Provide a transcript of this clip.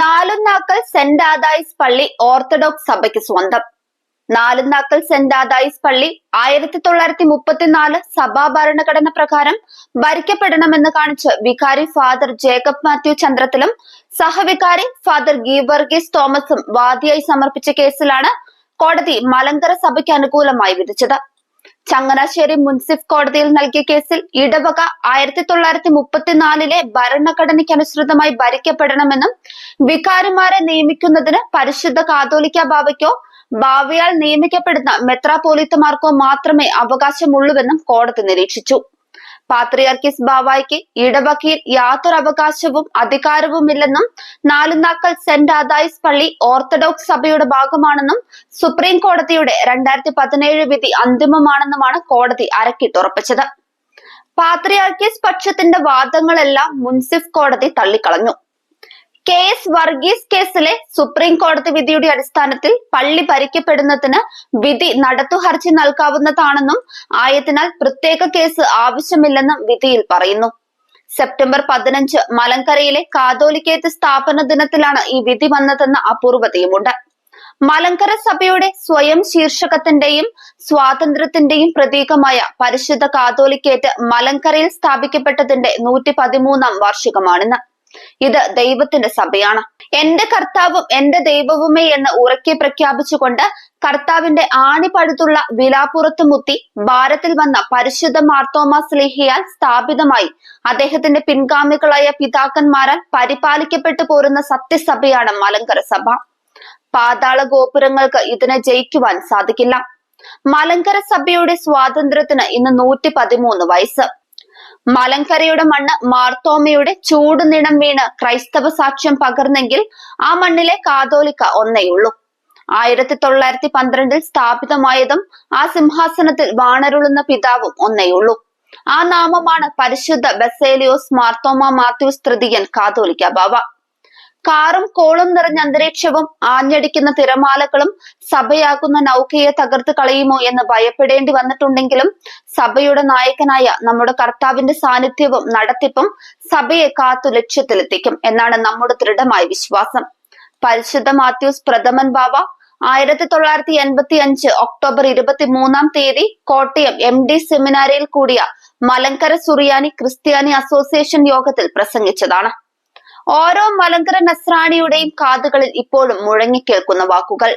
നാലുനാക്കൽ saint ആദായിസ് പള്ളി orthodox സഭയ്ക്ക് സ്വന്തം. നാലുനാക്കൽ സെന്റ് ആദായിസ് പള്ളി ആയിരത്തി തൊള്ളായിരത്തി മുപ്പത്തിനാല് സഭാ ഭരണഘടന പ്രകാരം ഭരിക്കപ്പെടണമെന്ന് കാണിച്ച് വികാരി ഫാദർ ജേക്കബ് മാത്യു ചന്ദ്രത്തിലും സഹവികാരി ഫാദർ ഗീവർഗീസ് തോമസും വാദിയായി സമർപ്പിച്ച കേസിലാണ് കോടതി മലങ്കര സഭയ്ക്ക് അനുകൂലമായി വിധിച്ചത്. ചങ്ങനാശ്ശേരി മുൻസിഫ് കോടതിയിൽ നൽകിയ കേസിൽ ഇടവക ആയിരത്തി തൊള്ളായിരത്തി മുപ്പത്തിനാലിലെ ഭരണഘടനയ്ക്കനുസൃതമായി ഭരിക്കപ്പെടണമെന്നും വികാരിമാരെ നിയമിക്കുന്നതിന് പരിശുദ്ധ കാതോലിക്ക ബാബയ്ക്കോ ഭാവിയാൽ നിയമിക്കപ്പെടുന്ന മെത്രാപോലിത്തമാർക്കോ മാത്രമേ അവകാശമുള്ളൂവെന്നും കോടതി നിരീക്ഷിച്ചു. പാത്രിയാർക്കിസ് ബാവായ്ക്ക് ഇടവകയിൽ യാതൊരു അവകാശവും അധികാരവുമില്ലെന്നും നാലുനാക്കൽ സെന്റ് ആദായിസ് പള്ളി ഓർത്തഡോക്സ് സഭയുടെ ഭാഗമാണെന്നും സുപ്രീം കോടതിയുടെ രണ്ടായിരത്തി പതിനേഴ് വിധി അന്തിമമാണെന്നുമാണ് കോടതി അരക്കിട്ടുറപ്പിച്ചത് പാത്രിയാർക്കിസ് പക്ഷത്തിന്റെ വാദങ്ങളെല്ലാം മുൻസിഫ് കോടതി തള്ളിക്കളഞ്ഞു. കെ എസ് വർഗീസ് കേസിലെ സുപ്രീം കോടതി വിധിയുടെ അടിസ്ഥാനത്തിൽ പള്ളി ഭരിക്കപ്പെടുന്നതിന് വിധി നടത്തു ഹർജി നൽകാവുന്നതാണെന്നും ആയതിനാൽ പ്രത്യേക കേസ് ആവശ്യമില്ലെന്നും വിധിയിൽ പറയുന്നു. സെപ്റ്റംബർ പതിനഞ്ച് മലങ്കരയിലെ കാതോലിക്കേറ്റ് സ്ഥാപന ദിനത്തിലാണ് ഈ വിധി വന്നതെന്ന അപൂർവതയുമുണ്ട്. മലങ്കര സഭയുടെ സ്വയം ശീർഷകത്തിന്റെയും സ്വാതന്ത്ര്യത്തിന്റെയും പ്രതീകമായ പരിശുദ്ധ കാതോലിക്കേറ്റ് മലങ്കരയിൽ സ്ഥാപിക്കപ്പെട്ടതിന്റെ നൂറ്റി പതിമൂന്നാം വാർഷികമാണിന്ന്. ഇത് ദൈവത്തിന്റെ സഭയാണ്. എന്റെ കർത്താവും എന്റെ ദൈവവുമേ എന്ന് ഉറക്കെ പ്രഖ്യാപിച്ചുകൊണ്ട് കർത്താവിന്റെ ആണി പഴുതുള്ള വിലാപ്പുറത്ത് മുത്തി ഭാരത്തിൽ വന്ന പരിശുദ്ധ മാർത്തോമാ സ്ലേഹിയാൽ സ്ഥാപിതമായി. അദ്ദേഹത്തിന്റെ പിൻഗാമികളായ പിതാക്കന്മാരാൽ പരിപാലിക്കപ്പെട്ടു പോരുന്ന സത്യസഭയാണ് മലങ്കര സഭ. പാതാള ഗോപുരങ്ങൾക്ക് ഇതിനെ ജയിക്കുവാൻ സാധിക്കില്ല. മലങ്കര സഭയുടെ സ്വാതന്ത്ര്യത്തിന് ഇന്ന് നൂറ്റി പതിമൂന്ന് വയസ്സ്. മലങ്കരയുടെ മണ്ണ് മാർത്തോമയുടെ ചൂടുനിണം വീണ് ക്രൈസ്തവ സാക്ഷ്യം പകർന്നെങ്കിൽ ആ മണ്ണിലെ കാതോലിക്ക ഒന്നേയുള്ളൂ ആയിരത്തി തൊള്ളായിരത്തി പന്ത്രണ്ടിൽ സ്ഥാപിതമായതും ആ സിംഹാസനത്തിൽ വാണരുളുന്ന പിതാവും ഒന്നേയുള്ളൂ ആ നാമമാണ് പരിശുദ്ധ ബസേലിയോസ് മാർത്തോമ മാത്യൂസ് തൃതീയൻ കാതോലിക്ക ബാവ കാറും കോളും നിറഞ്ഞ അന്തരീക്ഷവും ആഞ്ഞടിക്കുന്ന തിരമാലകളും സഭയാകുന്ന നൗകയെ തകർത്ത് കളയുമോ എന്ന് ഭയപ്പെടേണ്ടി വന്നിട്ടുണ്ടെങ്കിലും സഭയുടെ നായകനായ നമ്മുടെ കർത്താവിന്റെ സാന്നിധ്യവും നടത്തിപ്പും സഭയെ കാത്തു ലക്ഷ്യത്തിലെത്തിക്കും എന്നാണ് നമ്മുടെ ദൃഢമായ വിശ്വാസം. പരിശുദ്ധ മാത്യൂസ് പ്രഥമൻ ബാവ ആയിരത്തി തൊള്ളായിരത്തി എൺപത്തി അഞ്ച് ഒക്ടോബർ ഇരുപത്തി മൂന്നാം തീയതി കോട്ടയം എം ഡി സെമിനാരിയിൽ കൂടിയ മലങ്കര സുറിയാനി ക്രിസ്ത്യാനി അസോസിയേഷൻ യോഗത്തിൽ പ്രസംഗിച്ചതാണ്. ഓരോ മലങ്കര നസ്രാണിയുടെയും കാതുകളിൽ ഇപ്പോഴും മുഴങ്ങി കേൾക്കുന്ന വാക്കുകൾ.